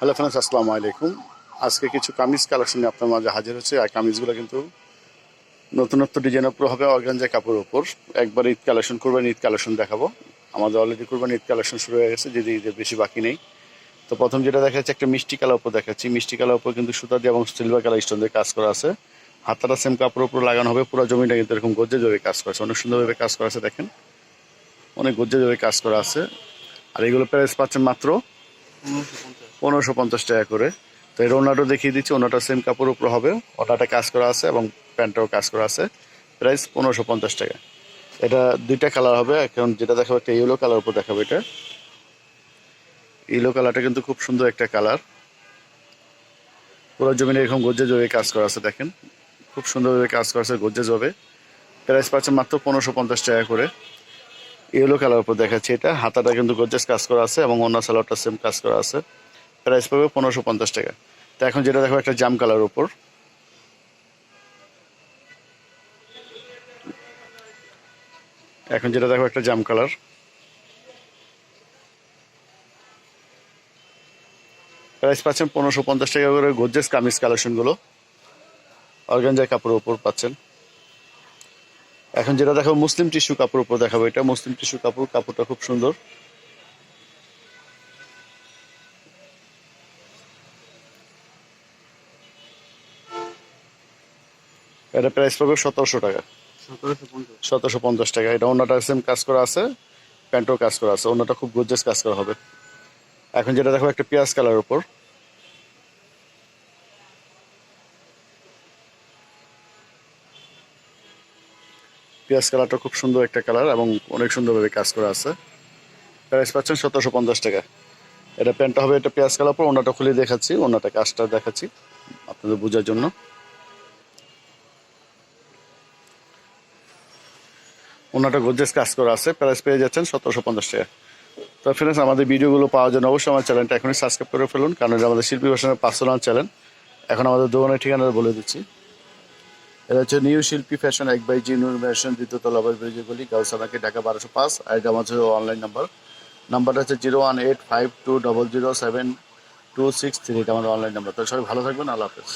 Hello friends আসসালামু আলাইকুম আজকে কিছু কামিজ কালেকশন নিয়ে আপনার মাঝে হাজির হচ্ছে আর কামিজগুলো কিন্তু নতুনত্ব ডিজাইনের উপর হবে অর্গানজা কাপড়ের উপর। একবার ঈদ কালেকশন করবেন, ঈদ কালেকশন দেখাবো। আমাদের অলরেডি করবেন ঈদ কালেকশন শুরু হয়ে গেছে যদি ঈদের বেশি বাকি নেই। তো প্রথম যেটা দেখা যাচ্ছে একটা মিষ্টি কালার উপর দেখাচ্ছি। মিষ্টি কালার উপর কিন্তু সুতা দিয়ে এবং সিলভার কালার স্টোন দিয়ে কাজ করা আছে। হাতাটা সেম কাপড়ের উপর লাগানো হবে, পুরো জমিটা কিন্তু এরকম গজ্জে কাজ করা আছে। অনেক সুন্দরভাবে কাজ করা আছে, দেখেন। অনেক গজ্জে কাজ করা আছে। আর এগুলো প্রাইস পাচ্ছেন মাত্র পনেরোশো পঞ্চাশ টাকা করে। তো এর ওনাটাও দেখিয়ে দিচ্ছি ওনাটা সেম কাপড়ের উপর হবে। ওনাটা কাজ করা আছে এবং প্যান্টটাও কাজ করা আছে। প্রাইস পনেরোশো পঞ্চাশ টাকা। এটা দুইটা কালার হবে। এখন যেটা দেখাবো, একটা ইয়েলো কালার উপর দেখাবো এটা। ইয়েলো কালারটা কিন্তু খুব সুন্দর একটা কালার। পুরো জমিনে এরকম গজ্জে জবে কাজ করা আছে, দেখেন। খুব সুন্দরভাবে কাজ করা আছে গজ্জে জবে। প্রাইস পাচ্ছে মাত্র পনেরোশো পঞ্চাশ টাকা করে। ইয়েলো কালার উপর দেখাচ্ছি এটা। হাতাটা কিন্তু গজ্জেস কাজ করা আছে এবং অন্য সালোয়ারটা সেম কাজ করা আছে। প্রাইস পাবে পনেরোশো পঞ্চাশ টাকা। তো এখন যেটা দেখো একটা জাম কালার উপর। এখন যেটা দেখো একটা জাম কালার প্রাইস পাচ্ছেন পনেরোশো পঞ্চাশ টাকা করে গজ্জেস কামিজ কালেকশনগুলো অর্গানজার কাপড়ের উপর পাচ্ছেন। এখন যেটা দেখো মুসলিম টিস্যু কাপড় উপর দেখাবো এটা। মুসলিম টিস্যু কাপড়, কাপড়টা খুব সুন্দর। এটা প্রাইস পাবে সতেরোশো টাকা। সতেরোশো পঞ্চাশ। টাকা। এটা অন্যটা সেম কাজ করা আছে প্যান্টও কাজ করা আছে। অন্যটা খুব গর্জেস কাজ করা হবে। এখন যেটা দেখো একটা পেঁয়াজ কালার উপর। পেঁয়াজ কালারটা খুব সুন্দর একটা কালার এবং অনেক সুন্দরভাবে কাজ করা আছে। প্রাইস পাচ্ছেন সতেরোশো পঞ্চাশ টাকা। এটা প্যান্টটা হবে এটা পেঁয়াজ কালার উপর। ওনাটা খুলে দেখাচ্ছি ওনাটা কাজটা দেখাচ্ছি আপনাদের বোঝার জন্য। ওনাটা গোদরেজ কাজ করা আছে। প্রাইস পেয়ে যাচ্ছেন সতেরোশো পঞ্চাশ টাকা। তো ফ্রেন্ডস আমাদের ভিডিওগুলো পাওয়ার জন্য অবশ্যই আমার চ্যানেলটা এখনই সাবস্ক্রাইব করে ফেলুন, কারণ এটা আমাদের শিল্পী ভাষণের পার্সোনাল চ্যানেল এখন আমাদের দোকানের ঠিকানা বলে দিচ্ছি। এটা হচ্ছে নিউ শিল্পী ফ্যাশন এক বাই জি নূর ফ্যাশন দ্বিতীয়তলা আবার ব্রিজে গলি গাউসানাকে ঢাকা বারোশো পাঁচ। আর এটা আমার অনলাইন নাম্বার নাম্বারটা হচ্ছে zero one eight five two double zero seven two six three, এটা আমার অনলাইন নাম্বার তো সবাই ভালো থাকবেন, আল্লাহ হাফেজ।